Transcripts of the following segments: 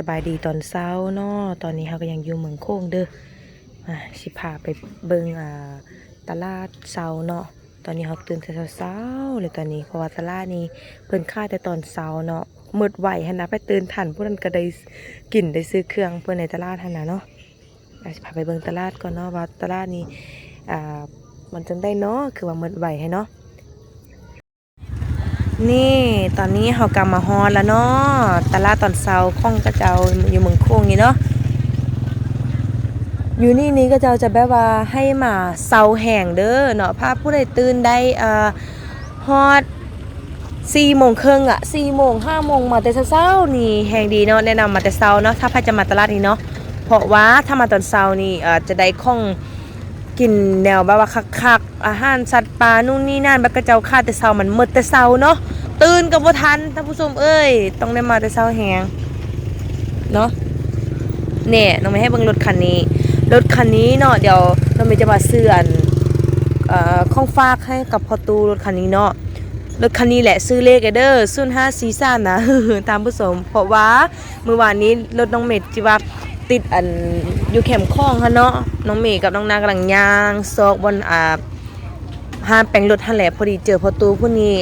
สบายดีตอนเช้าเนาะตอนนี้เราก็ยังอยู่เมืองโค้งเด้ออะสิพาไปเบิ่งอ่าตลาดเช้าเนาะ ตอนนี้เราตื่นแต่เช้าๆเลยตอนนี้เพราะว่าตลาดนี้เพิ่นค่ายแต่ตอนเช้าเนาะมืดไหวหันนะไปตื่นทันผู้นั้นก็ได้กินได้ซื้อเครื่องเพิ่นในตลาดหันนะเนาะอะสิพาไปเบิ่งตลาดก่อนเนาะว่าตลาดนี้อ่ามันจังได้เนาะคือว่ามืดไหวให้เนาะ นี่ตอนนี้เขากำมาฮอนแล้วเนาะตลาดตอนเช้าข้องกระเจ้าอยู่เมืองโค้งนี่เนาะอยู่นี่นี้ก็เจ้าจะแบบว่าให้มาเซาแห่งเด้อเนาะพาพผู้ใดตื่นได้อ่าฮอดสี่โมงครึ่งอะสี่โมงห้าโมงมาแต่เช้าๆนี่แห่งดีเนาะแนะนำมาแต่เช้าเนาะถ้าใครจะมาตลาดนี้เนาะเพราะว่าถ้ามาตอนเช้านี่อ่อจะได้ข้อง กินแนวแบบว่าคักๆอาหารสัตว์ป่านู่นนี่นั่นแบบกระเจ้าค่าแต่เช้ามันมืดแต่เช้าเนาะตื่นกับบ่ทันท่านผู้ชมเอ้ยต้องได้มาแต่เช้าแฮงเนาะเนี่ยน้องไม่ให้เบิ่งรถคันนี้ รถคันนี้เนาะเดี๋ยวน้องไม่จะมาซื้อนเอ่อของฝากให้กับพอตูรถคันนี้เนาะรถคันนี้แหละซื้อเลขเด้อซุนห้าซีซ่านนะตามผู้ชมเพราะว่าเมื่อวานนี้รถน้องเมดที่ว่า ติดอันอยู่แคมป์คลองฮะเนาะน้องเมย์กับน้องนากำลังย่างซอกบนอ่าห้ามแปลงรถหันแหละพอดีเจอพอตูผู้นี้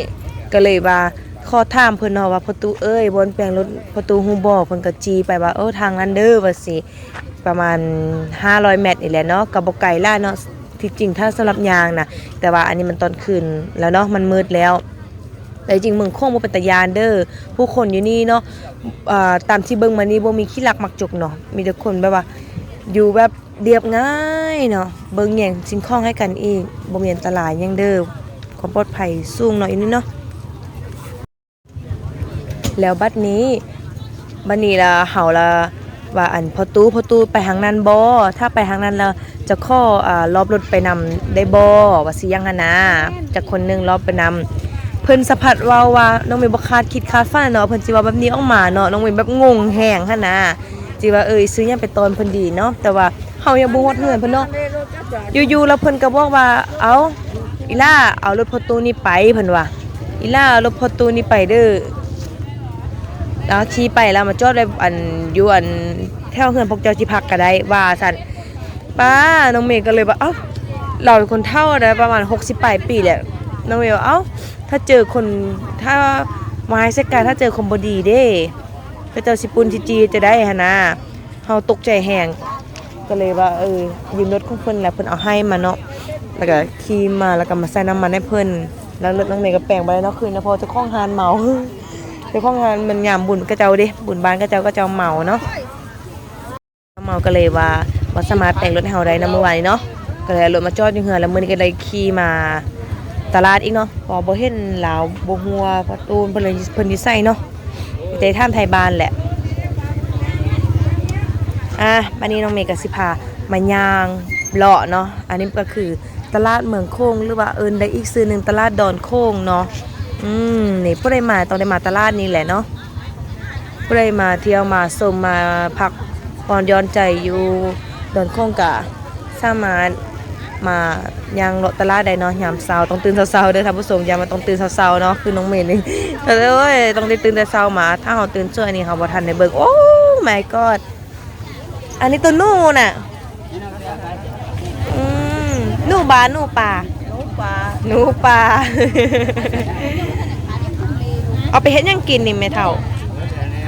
ก็เลยว่าข้อถามเพิ่นเนาะว่าพอตูเอ้ยบนแปลงรถพอตูฮู้บ่เพิ่นก็จีไปว่าเออทางนั้นเด้อว่าสิประมาณ 500 เมตรนี่แหละเนาะก็บ่ไกลล่ะเนาะที่จริงถ้าสำหรับยางนะแต่ว่าอันนี้มันตอนคืนแล้วเนาะมันมืดแล้ว แต่จริงเมืองโค้งบ่เป็นตายานเด้อผู้คนอยู่นี่เนาะอ่าตามที่เบิ่งมานี่บ่มีขี้ลักมักจกเนาะมีแต่คนแบบว่า อยู่แบบเรียบง่ายเนาะเบิ่งแย่งสิ่งของให้กันอีกบ่มีอันตรายหยังเด้อความปลอดภัยสูงเนาะอีนี่เนาะแล้วบัดนี้บัดนี้ล่ะเฮาล่ะว่าอันพอตู้พอตู้ไปทางนั้นบ่ถ้าไปทางนั้นแล้วจะข้ออ่ารอบรถไปนำได้บ่ว่าสิยังหันนะจากคนนึงรอบไปนำเพิ่นสะพัดเว้าว่าน้องเมย์บ่คาดคิดคาดฝันเนาะเพิ่นสิว่าแบบนี้ออกมาเนาะน้องเมย์แบบงงแฮงหั่นน่ะสิว่าเอ้ยซื้อหยังไปตอนเพิ่นดีเนาะแต่ว่าเฮายังบ่ฮอดเฮือนเพิ่นเนาะอยู่ๆแล้วเพิ่นก็บอกว่าเอาอีล่าเอารถพอตู้นี้ไปเพิ่นว่าอีล่าเอารถพอตู้นี้ไปเด้อแล้วขี่ไปแล้วมาจอดไว้อันอยู่อันแถวเฮือนพวกเจ้าสิพักก็ได้ว่าซั่นป้าน้องเมย์ก็เลยว่าเอ้าเราเป็นคนเฒ่าได้ประมาณ60ปลายปีแหละน้องเมย์ว่าเอ้า ถ้าเจอคนถ้าไมา้สักการถ้าเจอคนบดีเด้ก็เจอสิปุนสิจีจะได้หนนะเฮาตกใจแหงก็เลยว่าเออยืมรถของเพิ่นแหละเพิ่นเอาให้มาเนาะแล้วก็ขี่มาแล้วก็มาใส่น้ำมันให้เพิ่นแล้วรถน้องเมย์ก็แปลงไปแล้วเนาะคืนนะพอจะคล้องหานเมาเจ้าของงานมันยามบุญก็เจ้าเด้บุญบ้านก็เจ้าก็เจ้าเมาเนาะเมาก็เลยว่าบ่สามารถแต่งรถเฮาได้นะเมื่อวานนี้เนาะก็เลยรถมาจอดอยู่เฮือนแล้วมื้อนี้ก็เลยขี่มา ตลาดอีกเนาะพอบ่เห็นลาวบ่ฮู้ว่าประตูนเพิ่นเลยเพิ่นอยู่ไสเนาะแต่ท่านไทยบ้านแหละ อะบัดนี้น้องเมย์ก็สิพามาย่างเลาะเนาะ อันนี้ก็คือตลาดเมืองโค้งหรือว่าเอิ้นได้อีกชื่อหนึงตลาดดอนโค้งเนาะ อืมนี่ผู้ใดมาต้องได้มาตลาดนี้แหละเนาะผู้ใดมาเที่ยวมาชมมาพักผ่อนย้อนใจอยู่ดอนโค้งกะสามารถ มายังรถตลาดได้เนาะยามเช้าต้องตื่นเช้าๆเด้อท่านผู้ชมยามมาต้องตื่นเช้าๆเนาะคือน้องเมย์นี่แต่เอ้ยต้องได้ตื่นแต่เช้ามา ถ้าเราตื่นช่วยนี่เขาบ่ทันได้เบิ่งโอ้ my god อันนี้ตัวหนูน่ะอืมหนูบาหนูป่าหนูปลาหนูป่าเอาไปเฮ็ดหยังกินนี่แม่เฒ่า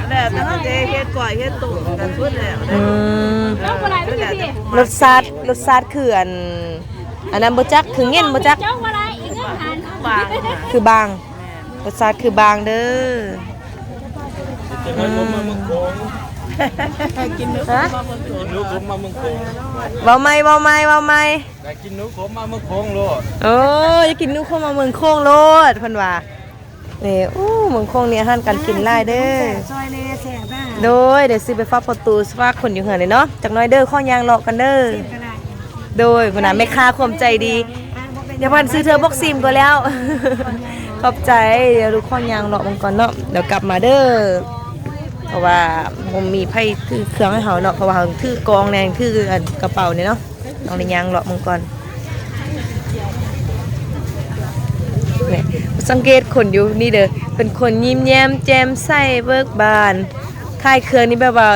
แล้วแต่เขาจะเฮ็ดก่อยเฮ็ดตุ่มกันพุ่นแล้วอืมแล้วอะไรไม่ได้พี่รสชาติรสชาติคืออันอันนั้นบ่จักคือเงี้ยนบ่จักเจ้าอะไรอีกเงื่อนหันบางคือบางรสชาติคือบางเด้อกินเนื้อฮะมาเมืองโขงนุขมมาเมืองโคงเว้าไหม่เว้าไหม่เว้าไหม่ได้กินนุขมมาเมืองโคงโลดโอ้ยอยากกินนุเข้ามาเมืองโค้งโลดเพิ่นว่า นี่อู้เมืองโค้งนี่อาหารการกินหลายเด้อซอยเน่แสบได้โดยเดี๋ยวซื้อไปฝากประตูฝากคนอยู่เหือนเลยเนาะจักหน้อยเด้อข้อยางเลาะกันเด้อก็ได้โดยคนน่ะแม่ค้าความใจดี เดี๋ยวพันซื้อเธอบ็อกซิมก็แล้ว ขอบใจเดี๋ยวดูข้อยางเลาะมังก่อนเนาะเดี๋ยวกลับมาเด้อเพราะว่าผมมีไพ่ถือเครื่องให้เขาเนาะเพราะว่าเขาถือกองแนงถืออันกระเป๋าเนี่ยเนาะต้องในยางเลาะมังก่อนเนี่ย สังเกตคนอยู่นี่เด้อเป็นคนยิ้มแย้มแจ่มใสเบิกบานคลายเครือนี่แบบว่า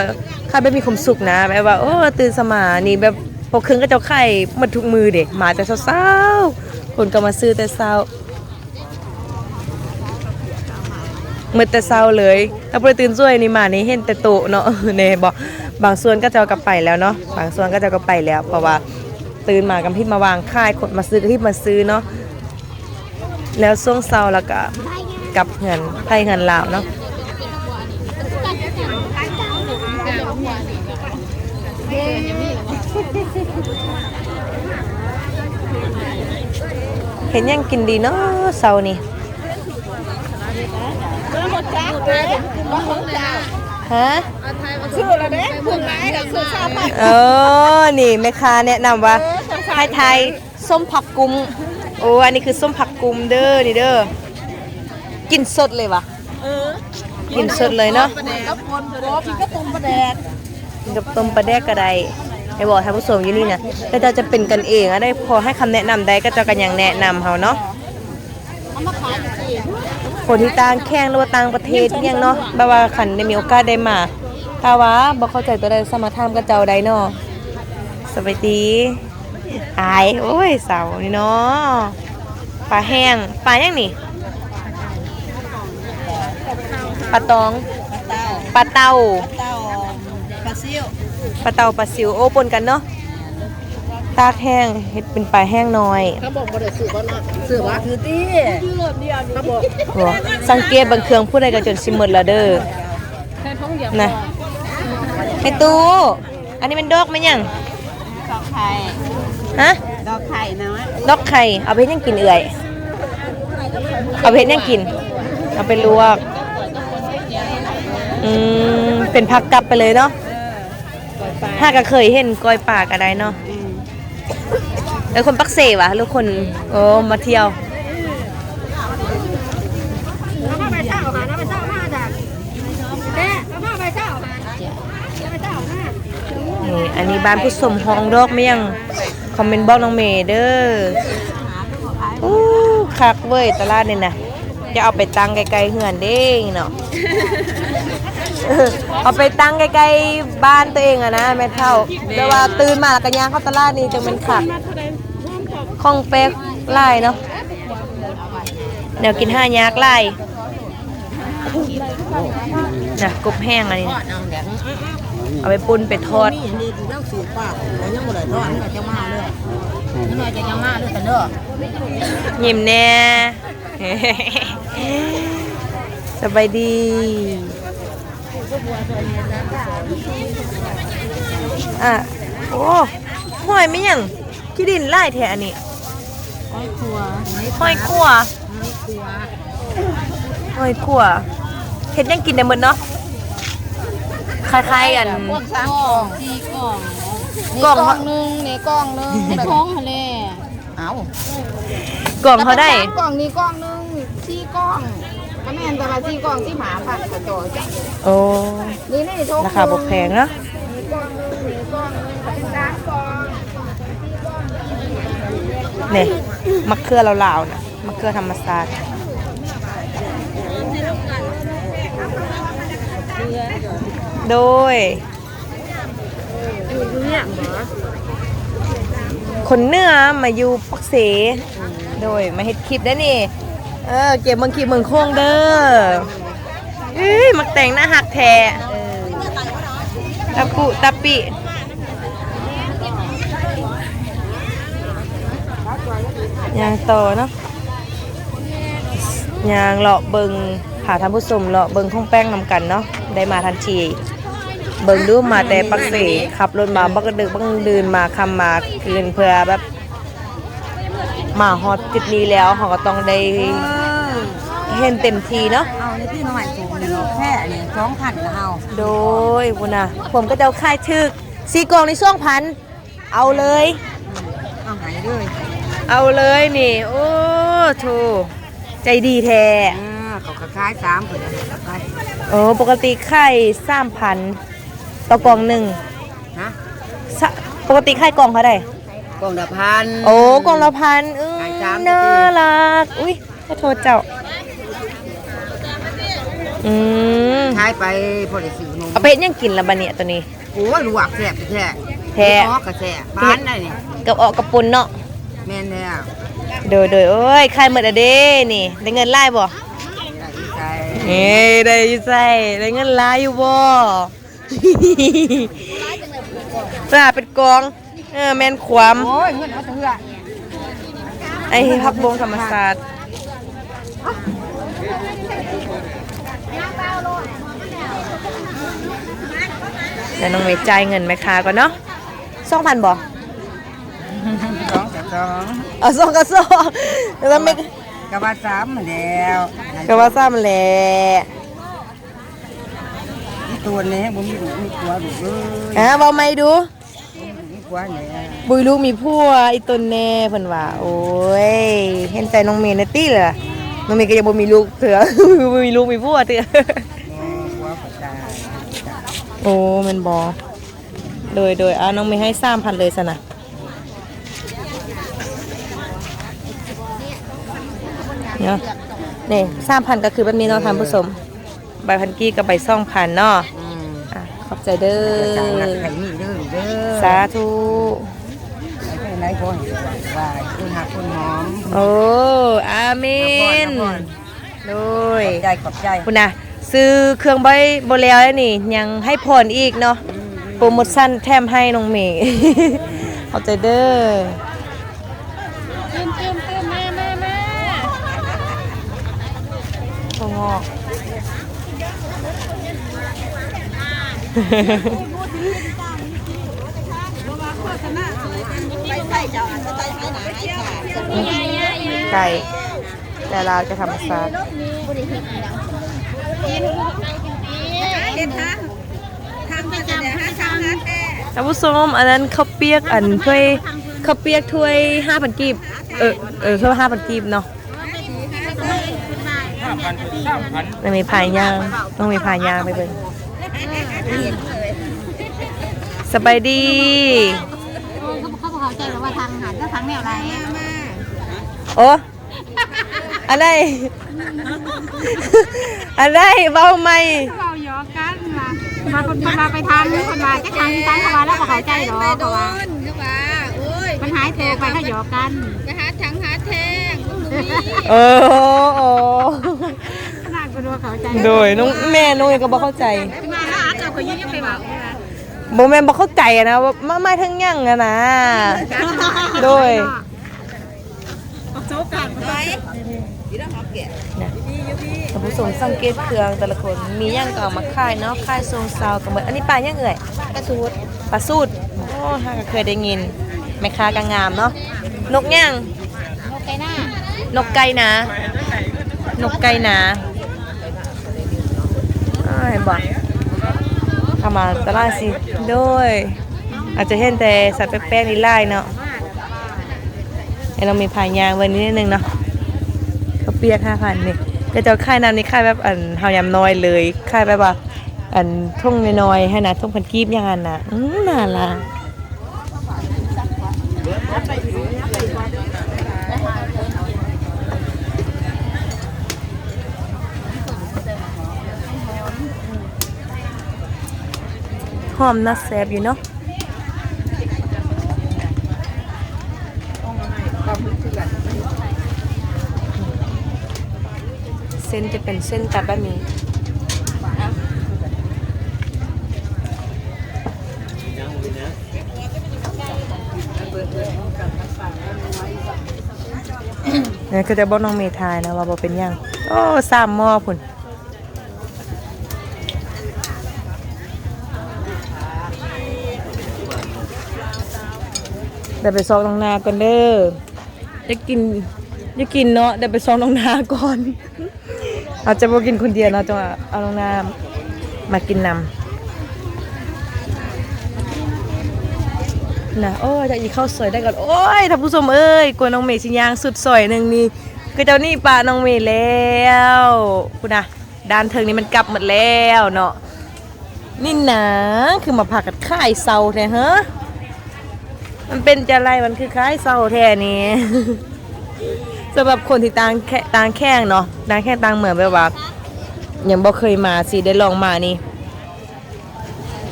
คลายแบบมีความสุขนะแบบว่าโอ้ตื่นสมานี่แบบพอเครื่องก็จ้าไข่มาทุกมือเด็กมาแต่เช้าๆคนก็มาซื้อแต่เช้าเมื่อแต่เช้าเลยถ้าบ่ไปตื่นสวยนี่มานี่เห็นแต่โตเนาะเน่บอกบางส่วนก็จะกลับไปแล้วเนาะบางส่วนก็จะกลับไปแล้ว เพราะว่าตื่นมากันพี่มาวางค่ายคนมาซื้อก็ที่มาซื้อเนาะ แล้วช่วงเช้าแล้วก็กลับเงินไทยเงินลาวเนาะเห็นยังกินดีเนาะเสานี่ฮะชื่ออะไรเด้พวกไหนกับชื่อชาวบ้านเออนี่แม่ค้าแนะนำว่าไทยไทยส้มผักกุม โอ้อันนี้คือส้มผักกุมเด้อนี่เด้อกินสดเลยวะเออกินสดเลยเนาะประแดกกับคนโอ้พี่ก็ตุ่มประแดกกินกับต้มปลาแดกก็ได้ไอ้บอกท่านผู้ชมอยู่นี่นะแต่เราจะเป็นกันเองอะได้พอให้คำแนะนำได้ก็จะกันอย่างแนะนำเขาเนาะเอามาขายอยู่ที่คนที่ต่างแข่งหรือว่าต่างประเทศเนี่ยงเนาะแบบว่าขันได้มีโอกาสได้มาถ้าว่าบ่เข้าใจตัวใดสมาทามกับเจ้าใดเนาะสวัสดี อาย โอ้ยเสานี่เนาะปลาแห้งปลายังนี่ปลาตองเต้าปลาเต่าเต้าปลาซิวปลาเต่าปลาซิวโอ้ปนกันเนาะตากแห้งเฮ็ดเป็นปลาแห้งน้อยเขาบอกบ่ได้ซื้อบ่เนาะซื้อว่าคือตี้เขาบอกโอ้สังเกตบางเครื่องผู้ใดก็จนสิหมดแล้วเด้อนะไอ้ตู้อันนี้เป็นดอกไหมยังดอกไข่ ฮะ ดอกไข่นะวะดอกไข่ เอาไปเฮ็ดหยังกินเอื่อย เอาไปเฮ็ดหยังกิน เอาไปลวก อืม เป็นผักกลับไปเลยเนาะ ปล่อยปลาถ้าก็เคยเห็นกอยป่าก็ได้เนาะ อืมแล้วคนปักเสวะหรือคนโอ้มาเที่ยว แล้วพาไปเช่าค่ะแล้วไปเช่ามาจากแม่แล้วพาไปเช่าค่ะแล้วไปเช่ามานี่ อันนี้บ้านผู้สมห้องดอกไม่ยัง คอมเมนต์บอกน้องเมย์เด้ออู้คักเว้ยตลาดนี่นะจะเอาไปตั้งไกลๆเหือนเด้งเนาะเอาไปตั้งใกล้ๆบ้านตัวเองอะนะแม่เท่าแต่ว่าตื่นมาแล้วก็ย่างเข้าตลาดนี่จะเป็นขักข้องเป๊กไล่เนาะแนวกินห้ายากไล่นะกบแห้งอันนี้ เอาไปปุ่นไปทอดนี่นี่เล่าสูตรป้าแล้วยังบ่ได้ทอดนี่ก็จะมาเลยนี่ก็จะมาเลยกันเด้อยิ้มแน่สบายดีอะโอ้หอยไม่ยังขี้ดินไล่แท้อันนี้ก้อยครัวหอยขั่วก้อยครัวหอยขั่วเห็ดยังกินได้หมดเนาะ คล้ายๆกัน พวกสามกล่องสี่กล่องกล่องกล่อง หนึงนี่กล่องหนึงในท้องทะเลเอ้ากล่องเขาได้ แต่ว่สมกล่องนี่กล่องหนึงสี่กล่องก็แม่นแต่ว่าสี่กล่องที่หมาผัดกระจอยจ้ะโอ้ นี่นี่ท้องราคาบกแพงเนาะนี่กล่องหนึงนี่กล่องหนึงเป็นสามกล่องเนี่ยมะเขือลาวๆนะมะเขือธรรมศาสตร์ โดย คนเหนื้อมาอยู่ปักเส โดยมาเฮ็ดคลิปได้นี่ เออ เก็บเมืองคลิปเมืองโค้งเด้อเอ้ยมักแต่งหน้าหักแท้ตะปุตะปิยางต่อเนาะยางเลาะเบิงหาท่านผู้ชมเลาะเบิงข้องแป้งนำกันเนาะได้มาทันที เบิ่งดูมาแต่ปักเสขับรถมาบักกระดึกบักเดินมาคำมาคืนเพื่อแบบมาฮอตจุดนี้แล้วเขาก็ต้องได้เห็นเต็มทีเนาะเอาในที่หน่อยสูงนี่แค่นี่สองพันก็เอาโดยบุญนะผมก็จะเอาค่ายทึกสีกล่องในช่วงพันเอาเลยเอาหายเลยเอาเลยนี่ โอ้โถใจดีแท้อ่าเขาก็ขายสามเพิ่นขายโอ้ปกติไข่สามพัน ต่อกล่องหนึ่งฮะสะปกติไข่กล่องเขาได้ กล่องละพัน โอ้กล่องละพันอื้อขายสามน่ารักอุ้ยขอโทษเจ้าอืมขายไปพอได้ซื้อนมเอาไปเฮ็ดหยังกินละบัดเนี่ยตัวนี้ โอ้ยลวกแซ่บแท้แท้ออกกระแซ่บบ้านได้นี่กับออกกระปุนเนาะแม่นแล้วโดยโดยโอ้ยขายหมดอะเด้นี่ ได้เงินไล่บ่ ได้อีใจเอ้ยได้อยู่ใส่ได้เงินไล่อยู่บ่ จ้าเป็นกอง เออแม่นความโอ้ยเงินเอาเถื่อไอ้พักบงธรรมศาสตร์เดี๋ยวน้องเมย์จ่ายเงินแม่ค้าก่อนเนาะสองพันบ่สองกับสองเอาสองก็สองแล้วไม่กะว่าสามมาแล้วก็ว่าซ้ำแหละนี่ ตัวนี้ผมมีลูกมีผัวลูกเอ้ยอะเว้าไม่ดูมีผัวแหน่บุยลูกมีผัวอีตนแน่เพิ่นว่า โอ้ย เห็นใจน้องเมย์นะตี้เลยล่ะน้องเมย์ก็ยังบ่มีลูกเถื่อ บ่มีลูกมีผัวเถื่อผัวประจาโอ้แมันบอโดยโดยอะน้องเมย์ให้3,000เลยซะนะเนาะนี่3,000ก็คือแบบนี้เนาะท่านผู้ชม ใบพันกี้กับใบ2,000เนาะอืมอะขอบใจเด้จางนักอไข่มีเด้อเด้อสาธุไอ้ไข่ไหนพ่อเห็นว่าคุณหักคุณหอมโอ้ อาเมนโดยขอบใจขอบใจคุณนะซื้อเครื่องใบโบแล้วแล้วนี่ ยังให้ผ่อนอีกเนาะ โปรโมชั่นแถมให้น้องเมย์ ขอบใจเด้อจิ้มจิ้มจิ้มมามามาพองอก ไก่แต่เราจะทำซาดเด็ดทางทางประจำทางทางนั้นท่านผู้ชมอันนั้นข้าวเปียกอันถ้วยข้าวเปียกถ้วยห้าพันกีบ เออเออถ้วยห้าพันกีบเนาะห้าพันสามพันมันมีพายย่างต้องมีพายย่างไปเบิ่ง สบายดีเขาบอกเขาใจว่าทางหันก็ทางแนวไรโอ้อะไร อะไรเบาไหมเราหยอกกันมามาคนมาไปทางคนมาจะทางทางเขามาแล้วเขาใจหรอเขาว่ามันหายเธอไปก็หยอกกันไปหาถังหาแทงเออโอ้ขนาดกูดูเขาใจโดยน้องแม่น้องยังก็บอกเข้าใจ มาแล้วอาจจะคนยิ่งไปบอกโมแม่นบอกเข้าใจอะนะว่ามาไม่ทั้งยั่งอะนะ โดยโจ๊กกันไปนะท่านผู้ชมสังเกตเครื่องแต่ละคนมีย่างก็เอามาค่ายเนาะค่ายทรงซาวกับเหมือนอันนี้ปลาย่างเอ่ยปลาสูดปลาสูดโอ้ฮาก็เคยได้ยินแม่ค้ากางงามเนาะนกย่างโอเคหน้านกไก่นะนกไก่นะอ้ายบอก เข้ามาตลาดสิโดยอาจจะเห็นแต่สัตว์แปลกๆนี่ไล่เนาะเรามีผ่ายยางวันนี้นิดนึงเนาะเขาเปียกห้าพันนี่ก็จะค่ายน้ำนี่ค่ายแบบอันเฮายำน้อยเลยค่ายแบบว่าอันทุ่งน้อยๆให้นะทุ่งพันกีบอย่างนั้นนะอืมน่าละ หอมน่าแซ่บอยู่เนาะเส้นจะเป็นเส้นตัดแบบนี้เนี่ยก็จะบอกน้องเมทายนะว่าบ่เป็นยัง โอ้สามหม้อพุ่น เดี๋ยวไปซอกน้องนาก่อนเด้อจะกินจะกินเนาะเดี๋ยวไปซอกน้องนาก่อนเราจะบ่กินคนเดียวเนาะจะเอาน้องนามากินนำนะโอ้ยจะอีกข้าวสวยได้ก่อนโอ้ยท่านผู้ชมเอ้ยกลัวน้องเมย์สิยางสุดสวยหนึ่งนี่คือเจ้านี่ปลาน้องเมย์แล้วคุณนะด้านเทิงนี้มันกลับหมดแล้วเนาะนี่นะคือมาพากันค่ายเซาแท้ฮะ มันเป็นจะไรมันคือค่ายเซาแท้นี่สำหรับคนที่ต่างแค่ต่างแข้งเนาะต่างแข้งต่างเหมือนแบบว่ายังบ่เคยมาสิได้ลองมานี่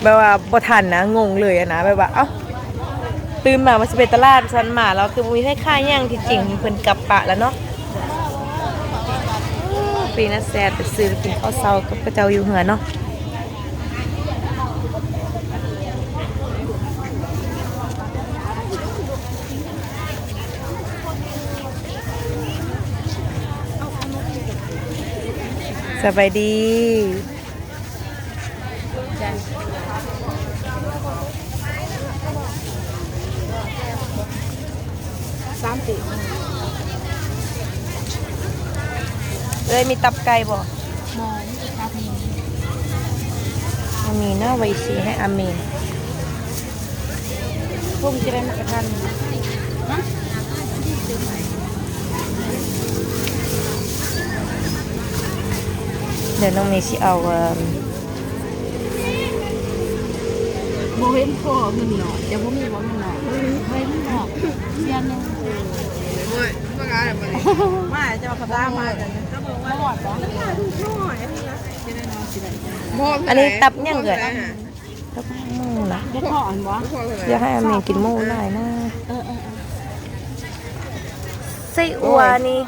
แบบว่าบ่ทันนะงงเลยนะแบบว่าเอ้าตื่นมามันสิเป็นตลาดซันมาแล้วคือมีให้ค่าหยังที่จริงเพิ่นกลับปะแล้วเนาะปีน่าแซ่บไปซื้อกินข้าวเช้ากับพระเจ้าอยู่เหือเนาะ สบายดีสามสิบเลยมีตับไก่บ่มองครับมีอามีหน้าไวซีให้อามีนพวกจะได้มากระทัน เดี๋ยวน้องเมย์สิเอาเอิ่มโมเห็นพ่อเงินหน่อยจะบ่มีบ่เงินหนอยเฮ้ยเฮ้ยมันหอกเสียนหนึงมาจะมาขตามากันอันนี้ตับยังเกิดตับหมูนะบ่พออันบ่อยากให้อามีนกินหมูหน่อยนะไส้อัวนี่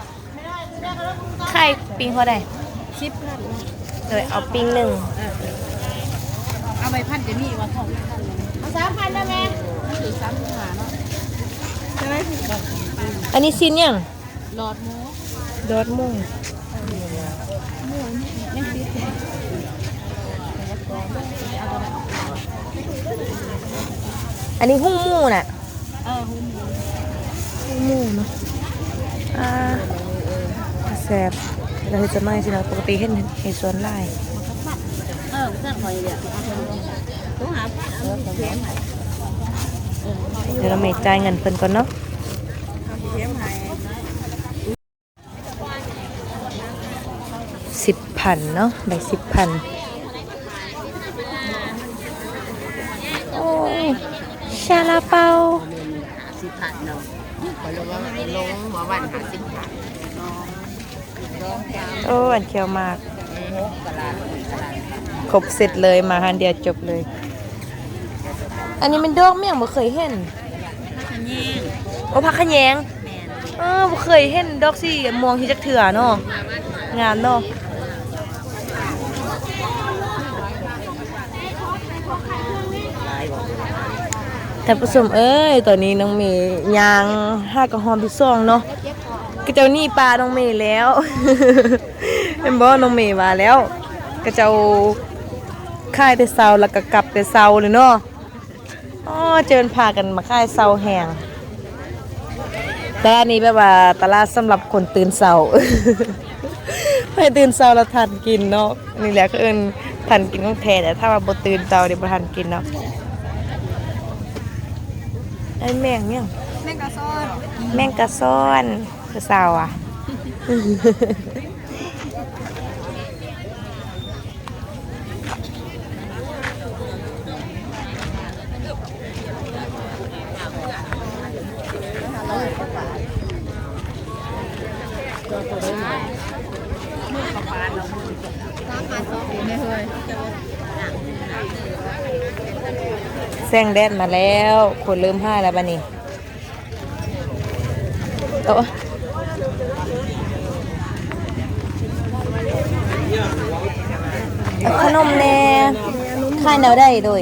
ไข่ปิ้งเขาได้ สิบพันเลยเอาปิ้งหนึ่งเอาไปพันจะมีว่าทองพันเอาสามพันได้ไหมถือสามพันหาเนาะใช่ไหมอันนี้ซินยังหลอดหมูดอดหมูยังสิบอันนี้หุ้งหมูน่ะเออหุ้มหมูหุ้งหมูเนาะอ่าแซ่บ เราจะไม่สิเราปกติเห็นเห็นสวนลายเออสั่งหอยเดี๋ยวต้องหาเดี๋ยวเราเมจ่ายเงินเพิ่นก่อนเนาะสิบพันเนาะใบสิบพันโอ้ยชาลาเปาสิบพันเนาะขอลงว่าลงหมอวันหาสิบพัน โอ้อันเคียวมาก ครบเสร็จเลยมาหันเดียจบเลย อันนี้มันดอกเมี่ยงบ่เคยเห็นโอ้พักขแยงเออบ่เคยเห็นดอกสีม่วงที่จักเถื่อเนาะงามเนาะแต่ผสมเอ้ย ตอนนี้น้องเมย์ยางห้ากระหอมที่ซองเนาะ ก็เจ้านี่ปลาน้องเมย์แล้วเห็นบ่น้องเมย์มาแล้วก็เจ้าค่ายแต่เซาแล้วก็กลับแต่เซาเลยเนาะอ๋อเจิญพากันมาค่ายเซาแหงแต่อันนี้แบบว่าตลาดสำหรับคนตื่นเซาไม่ตื่นเซาแล้วทันกินเนาะนี่แหละก็เอิ้นทันกินของแท้แต่ถ้าว่าบ่ตื่นเซาเดี๋ยวบ่ทันกินเนาะไอ้แมงเนี่ยแม่งกระซ้อนแมงกะซ้อนคือเซาอะแซงแดดมาแล้วคนเริ่มห้าแล้วบ้านี้โอ้เอา ขนมแน่ค่ายแนวได้โดย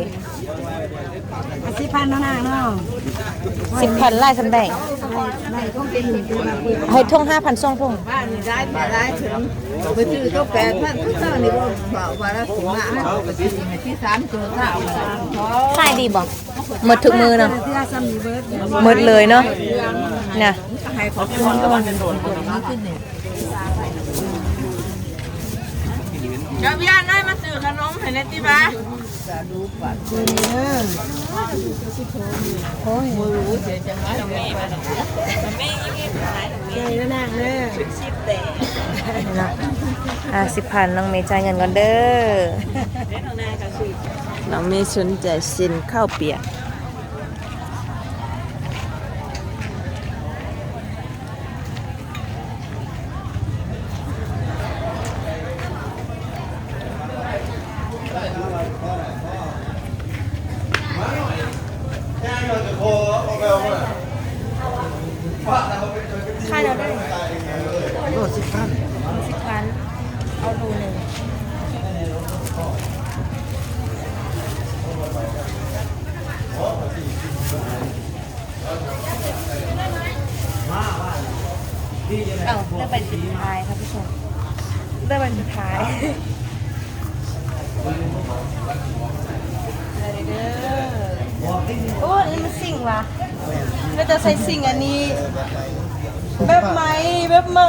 สิบพันเนาะนางเนาะสิบพันไล่สำแดงได้ต้องเป็นหนึ่งตัวมาคุยให้ท่งห้าพันซ่องท่งบ้านนี่ได้มาได้ถึงไปซื้อตัวแปดพันทุกเจ้านี่บ่บอกว่าแล้วถึงมาให้ไปซื้อที่สามตัวเท่าสามท้อค่ายดีบ่หมดทุกมือเนาะที่ราซ้ำนี่เบิร์ดหมดเลยเนาะน่ะให้ขอบคุณก็วันเป็นโดนคนนี้ขึ้นเนี่ยกับย่าน้อยมาซื้ อขนมให้ในติบ้าคืนนี้เด้ยโอ้ยบ่รู้เสียจังหวะใจแล้วนางเด้อนะห้าสิบพันน้องเมย์จ่ายเงินก่อนเด้อน้องเมย์สนใจสินข้าวเปียก ค่ายเราได้ โลสิบพัน สิบพันเอาโลหนึ่งเอาได้ไปสุดท้ายครับผู้ชม ได้ไปสุดท้ายเด้อโอ้นี่มันสิ่งวะเราจะใส่สิ่งอันนี้ แบบไหมแบบไหม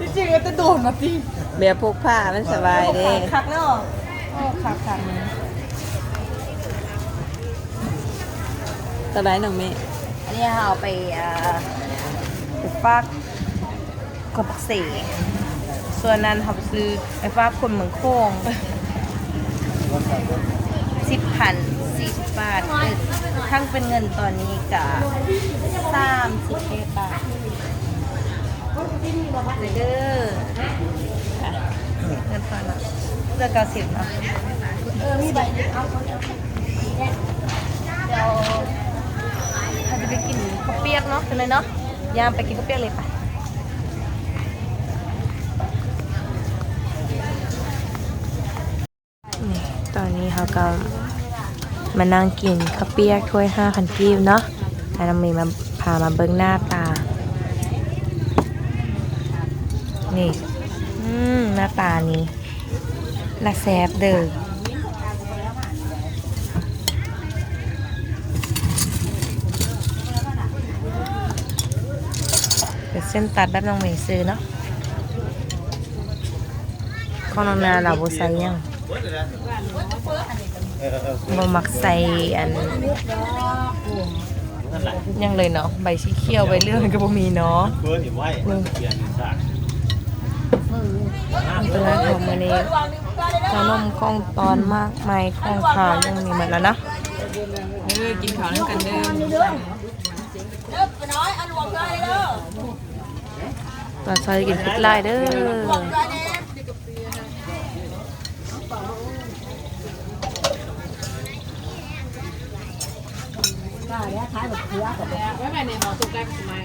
จริงๆก็จะโดนมาตีเบียร์พกผ้ามันสบายเด้คักเนาะโอ้คักคักนี้สบายน้องเมย์อันนี้เอาไปอ่าไปฝาก กับปักเสส่วนนั้นเขาซื้อไปฝาคนเมืองโค้งสิบพันสิบบาทเอ้ยทั้งเป็นเงินตอนนี้กับสามสิบเอ็ดบาทเด้อเงินตอนนั้นเดือนเก้าสิบเนาะเออมีใบเดียเอาเดี๋ยวเราจะไปกินข้าวเปียกเนาะกันเลยเนาะยามไปกินข้าวเปียกเลยไป อนนี้เขาก็มานั่งกินข้าวเปียกถ้วยห้าพันกีบเนาะแล้วน้องเมย์มาพามาเบิ้งหน้าตา นี่ อืม หน้าตานี้ละแซบเด้อเป็นเส้นตัดแบบน้องเมย์ซื้อเนาะข้าวน้องนาเราบ่ใส่ยัง บ่มักใส่อันยังเลยเนาะใบสีเขียวใบเลื่องก็บ่มีเนาะเพื่อนเห็นไว้เปลี่ยนสากตัวนั้นของมันนี้ขนมของตอนมากมายของขาวยังมีหมดแล้วนะเออกินข้าวน้ำกันเด้อตอนซอยกินพริกไล่เด้อ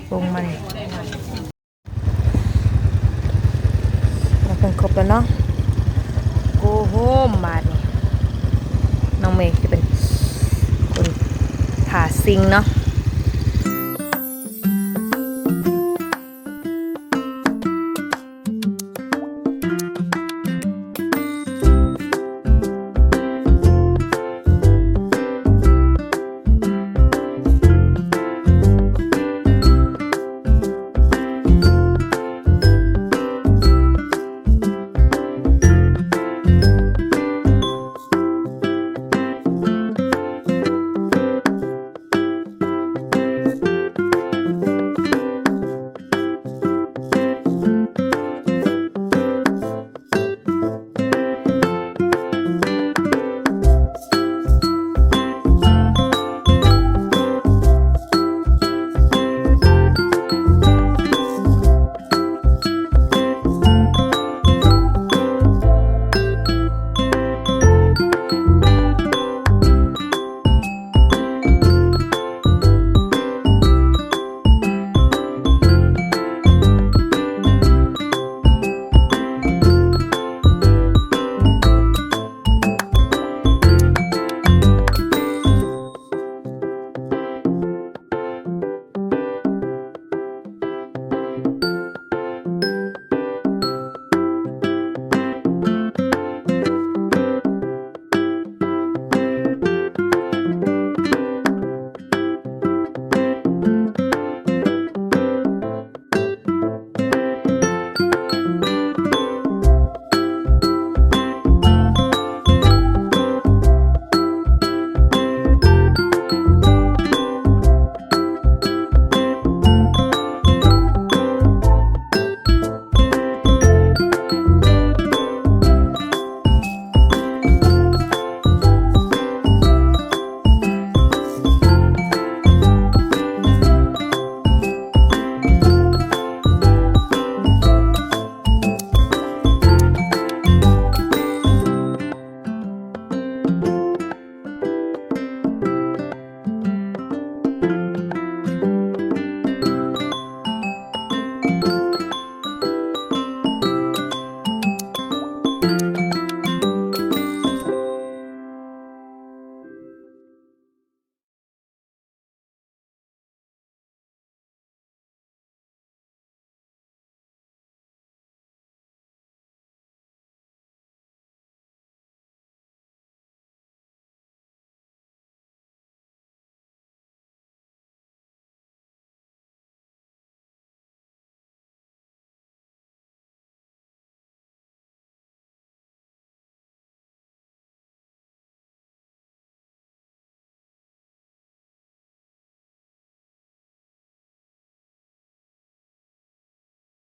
ปรุงมันเราเป็นครบแล้วเนาะโกโฮมบาดนี่น้องเมย์จะเป็นคนผ่าซิงเนาะ